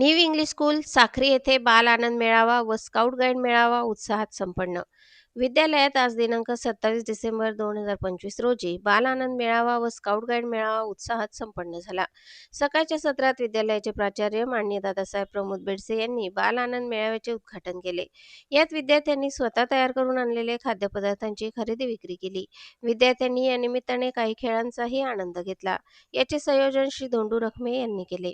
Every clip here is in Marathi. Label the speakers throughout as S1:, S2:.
S1: न्यू इंग्लिश स्कूल साखरी येथे बाल आनंद मेळावा व स्काउट गाईड मेळावा उत्साहात संपन्न. विद्यालयात आज दिनांक सत्तावीस डिसेंबर दोन हजार पंचवीस रोजी बाल आनंद मेळावा व स्काउट गाईड मेळावा उत्साहात संपन्न झाला. सकाळच्या सत्रात विद्यालयाचे प्राचार्य मान्य दादासाहेब प्रमोद बेडसे यांनी बाल आनंद मेळाव्याचे उद्घाटन केले. यात विद्यार्थ्यांनी स्वतः तयार करून आणलेले खाद्यपदार्थांची खरेदी विक्री केली. विद्यार्थ्यांनी या निमित्ताने काही खेळांचाही आनंद घेतला. याचे संयोजन श्री धोंडू रखमे यांनी केले.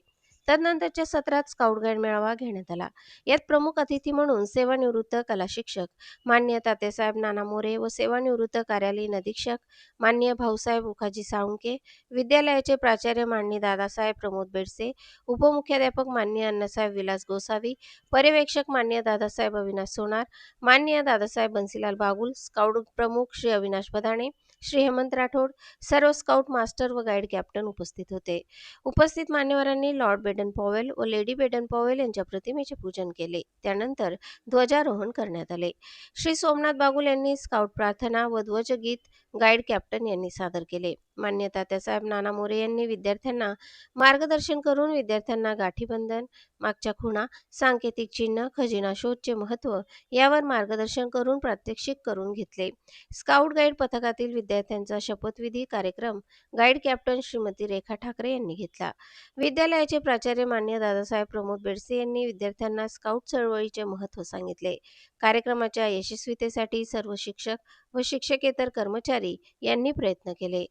S1: तदनंतरच्या सत्रात स्काउट गाईड मेळावा घेण्यात आला. यात प्रमुख अतिथी म्हणून सेवानिवृत्त कला शिक्षक मान्य तातेसाहेब नाना मोरे व सेवानिवृत्त कार्यालयीन अधीक्षक मान्य भाऊसाहेब उखाजी साळुंके विद्यालयाचे प्राचार्य मान्य दादासाहेब प्रमोद बेडसे उपमुख्याध्यापक मान्य अण्णासाहेब विलास गोसावी पर्यवेक्षक मान्य दादासाहेब अविनाश सोनार मान्य दादासाहेब बन्सीलाल बागुल स्काउट प्रमुख श्री अविनाश बदाणे श्री हेमंत राठोड सर्व स्काउट मास्टर व गाईड कॅप्टन उपस्थित होते. उपस्थित मान्यवरांनी लॉर्ड बेड बेडन पॉवेल व लेडी बेडन पॉवेल यांच्या प्रतिमेचे पूजन केले. त्यानंतर ध्वजारोहण करण्यात आले. श्री सोमनाथ बागुल यांनी स्काउट प्रार्थना व ध्वजगीत गाईड कॅप्टन यांनी सादर केले. मान्य तात्यासाहेब नाना मोरे यांनी विद्यार्थ्यांना मार्गदर्शन करून विद्यार्थ्यांना गाठीबंधन मागच्या खुणा सांकेतिक चिन्ह खजिना शोधचे महत्त्व यावर मार्गदर्शन करून प्रात्यक्षिक करून घेतले. स्काउट गाईड पथकातील विद्यार्थ्यांचा शपथविधी कार्यक्रम गाईड कॅप्टन श्रीमती रेखा ठाकरे यांनी घेतला. विद्यालयाचे प्राचार्य प्राचार्य मान्य दादासाहेब प्रमोद बेडसे यांनी विद्यार्थ्यांना स्काउट चळवळीचे महत्त्व सांगितले. कार्यक्रमाच्या यशस्वीतेसाठी सर्व शिक्षक व शिक्षकेतर कर्मचारी यांनी प्रयत्न केले.